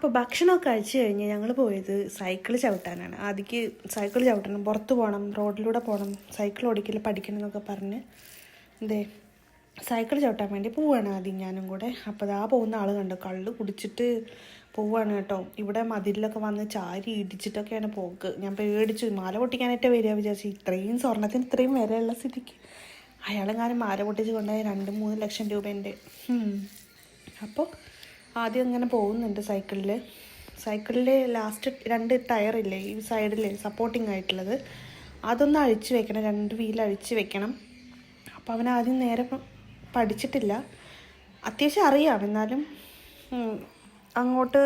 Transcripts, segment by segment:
അപ്പോൾ ഭക്ഷണമൊക്കെ കഴിച്ചു കഴിഞ്ഞ് ഞങ്ങൾ പോയത് സൈക്കിൾ ചവിട്ടാനാണ്. ആദ്യക്ക് സൈക്കിൾ ചവിട്ടണം പുറത്ത് പോകണം റോഡിലൂടെ പോകണം സൈക്കിൾ ഓടിക്കൽ പഠിക്കണം എന്നൊക്കെ പറഞ്ഞ് എന്തേ സൈക്കിൾ ചവിട്ടാൻ വേണ്ടി പോവാണ് ആദ്യം ഞാനും കൂടെ. അപ്പോൾ അതാ പോകുന്ന ആൾ കണ്ടു. കള്ള് കുടിച്ചിട്ട് പോവാണ് കേട്ടോ. ഇവിടെ മതിലിലൊക്കെ വന്ന് ചാരി ഇടിച്ചിട്ടൊക്കെയാണ് പോക്ക്. ഞാൻ പേടിച്ചു. മാല പൊട്ടിക്കാനായിട്ട് വരിക വിചാരിച്ചു. ഇത്രയും സ്വർണത്തിന് ഇത്രയും വിലയുള്ള സ്ഥിതിക്ക്. അയാളെങ്ങാനും മാല പൊട്ടിച്ച് കൊണ്ടുപോയ രണ്ട് മൂന്ന് ലക്ഷം രൂപേന്റെ. അപ്പോൾ ആദ്യം അങ്ങനെ പോകുന്നുണ്ട് സൈക്കിളിൽ സൈക്കിളിൽ ലാസ്റ്റ് രണ്ട് ടയറില്ലേ ഈ സൈഡിൽ സപ്പോർട്ടിങ് ആയിട്ടുള്ളത്. അതൊന്ന് അഴിച്ച് വെക്കണം രണ്ട് വീൽ അഴിച്ച് വെക്കണം. അപ്പോൾ അവൻ ആദ്യം നേരെ പഠിച്ചിട്ടില്ല. അത്യാവശ്യം അറിയാം എന്നാലും അങ്ങോട്ട്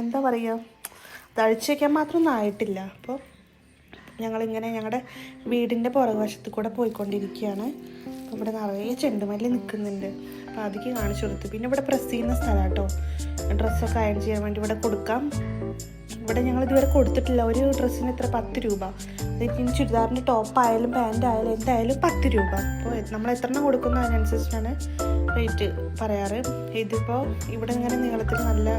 എന്താ പറയുക അത് അഴിച്ച് വെക്കാൻ മാത്രമൊന്നും ആയിട്ടില്ല. അപ്പോൾ ഞങ്ങളിങ്ങനെ ഞങ്ങളുടെ വീടിന്റെ പുറകുവശത്ത് കൂടെ പോയിക്കൊണ്ടിരിക്കുകയാണ്. ഇവിടെ നിറയെ ചെണ്ടുമല്ലി നിൽക്കുന്നുണ്ട് അപ്പോൾ അതിക്ക് കാണിച്ചു കൊടുത്തു. പിന്നെ ഇവിടെ പ്രസ് ചെയ്യുന്ന സ്ഥലം കേട്ടോ ഡ്രസ്സൊക്കെ അയൺ ചെയ്യാൻ വേണ്ടി ഇവിടെ കൊടുക്കാം. ഇവിടെ ഞങ്ങൾ ഇതുവരെ കൊടുത്തിട്ടില്ല. ഒരു ഡ്രസ്സിന് ഇത്ര പത്ത് രൂപ. അതിന് ചുരിദാറിന്റെ ടോപ്പ് ആയാലും പാന്റ് ആയാലും എന്തായാലും പത്ത് രൂപ. അപ്പോൾ നമ്മൾ എത്രണ്ണം കൊടുക്കുന്ന അതിനനുസരിച്ചാണ് റേറ്റ് പറയാറ്. ഇതിപ്പോൾ ഇവിടെ ഇങ്ങനെ നീളത്തിൽ നല്ല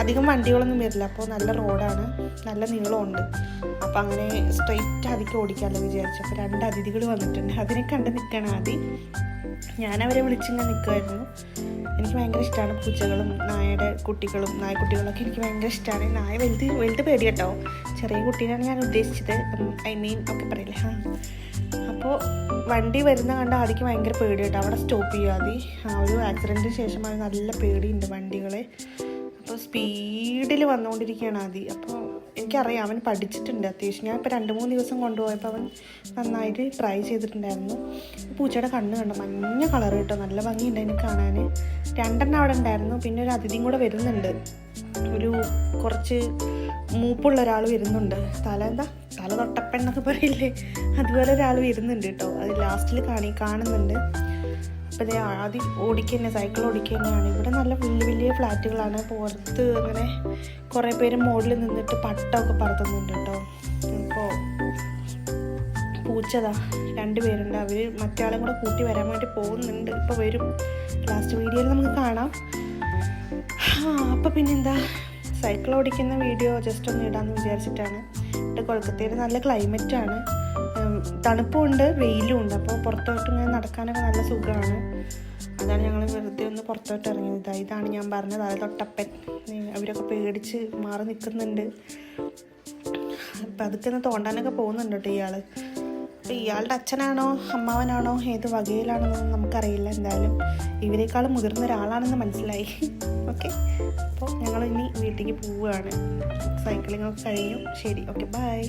അധികം വണ്ടികളൊന്നും വരില്ല. അപ്പോൾ നല്ല റോഡാണ് നല്ല നീളമുണ്ട്. അപ്പോൾ അങ്ങനെ സ്ട്രെയിറ്റ് അതിക്ക് ഓടിക്കാമല്ലോ വിചാരിച്ചു. അപ്പോൾ രണ്ട് അതിഥികൾ വന്നിട്ടുണ്ട്. അതിനെ കണ്ട് നിൽക്കണം ആദ്യം. ഞാനവരെ വിളിച്ചിങ്ങനെ നിൽക്കുമായിരുന്നു എനിക്ക് ഭയങ്കര ഇഷ്ടമാണ് പൂച്ചകളും നായയുടെ കുട്ടികളും നായക്കുട്ടികളൊക്കെ എനിക്ക് ഭയങ്കര ഇഷ്ടമാണ് നായ വലുത് വലുത് പേടി കേട്ടോ ചെറിയ കുട്ടീനാണ് ഞാൻ ഉദ്ദേശിച്ചത്. ഐ മീൻ ഒക്കെ പറയില്ലേ. ആ അപ്പോൾ വണ്ടി വരുന്ന കണ്ട ആദ്യം ഭയങ്കര പേടി കേട്ടോ അവിടെ സ്റ്റോപ്പ് ആദ്യം ആ ഒരു ആക്സിഡന്റിന് ശേഷം അത് നല്ല പേടിയുണ്ട് വണ്ടികളെ. അപ്പോൾ സ്പീഡിൽ വന്നുകൊണ്ടിരിക്കുകയാണ് ആദ്യം അപ്പോൾ എനിക്കറിയാം അവൻ പഠിച്ചിട്ടുണ്ട് അത്യാവശ്യം. ഞാൻ ഇപ്പോൾ രണ്ട് മൂന്ന് ദിവസം കൊണ്ടുപോയപ്പോൾ അവൻ നന്നായിട്ട് ട്രൈ ചെയ്തിട്ടുണ്ടായിരുന്നു. പൂച്ചയുടെ കണ്ണ് കണ്ടു? മഞ്ഞ കളർ കിട്ടും. നല്ല ഭംഗിയുണ്ട് എനിക്ക് കാണാൻ രണ്ടെണ്ണം അവിടെ ഉണ്ടായിരുന്നു. പിന്നെ ഒരു അതിഥിയും കൂടെ വരുന്നുണ്ട്. ഒരു കുറച്ച് മൂപ്പുള്ള ഒരാൾ വരുന്നുണ്ട്. തല എന്താ? തല തൊട്ടപ്പെന്നൊക്കെ പറയില്ലേ? അതുപോലെ ഒരാൾ വരുന്നുണ്ട് കേട്ടോ. അത് ലാസ്റ്റിൽ കാണി കാണുന്നുണ്ട്. അപ്പോൾ ദേ ആദ്യം ഓടിക്കുക സൈക്കിൾ ഓടിക്കുക തന്നെയാണ് ഇവിടെ നല്ല വലിയ വലിയ ഫ്ലാറ്റുകളാണ്. പുറത്ത് അങ്ങനെ കുറേ പേര് മുകളിൽ നിന്നിട്ട് പട്ടമൊക്കെ പറത്തുന്നുണ്ട് കേട്ടോ. ഇപ്പോൾ പൂച്ചതാ രണ്ട് പേരുണ്ട്. അവർ മറ്റാളും കൂടെ കൂട്ടി വരാൻ വേണ്ടി പോകുന്നുണ്ട്. ഇപ്പോൾ വരും. ലാസ്റ്റ് വീഡിയോയിൽ നമുക്ക് കാണാം. അപ്പോൾ പിന്നെന്താ? സൈക്കിൾ ഓടിക്കുന്ന വീഡിയോ ജസ്റ്റ് ഒന്ന് ഇടാമെന്ന് വിചാരിച്ചിട്ടാണ്. ഇവിടെ കൊൽക്കത്തയിൽ നല്ല ക്ലൈമറ്റാണ് തണുപ്പുമുണ്ട് വെയിലും ഉണ്ട് അപ്പോൾ പുറത്തോട്ട് ഇങ്ങനെ നടക്കാനൊക്കെ നല്ല സുഖമാണ്. അതാണ് ഞങ്ങൾ വെറുതെ ഒന്ന് പുറത്തോട്ട് ഇറങ്ങിയത്. ഇതാണ് ഞാൻ പറഞ്ഞത്. അത് തൊട്ടപ്പൻ. അവരൊക്കെ പേടിച്ച് മാറി നിൽക്കുന്നുണ്ട്. അപ്പം അതൊക്കെ ഒന്ന് തോണ്ടാനൊക്കെ പോകുന്നുണ്ട് കേട്ടോ ഇയാൾ അപ്പോൾ ഇയാളുടെ അച്ഛനാണോ അമ്മാവനാണോ ഏത് വകയിലാണെന്നൊന്നും നമുക്കറിയില്ല എന്തായാലും. ഇവരെക്കാളും മുതിർന്ന ഒരാളാണെന്ന് മനസ്സിലായി. ഓക്കെ. അപ്പോൾ ഞങ്ങൾ ഇനി വീട്ടിലേക്ക് പോവുകയാണ്. സൈക്കിളിങ്ങൊക്കെ കഴിയും ശരി. ഓക്കെ. ബൈ.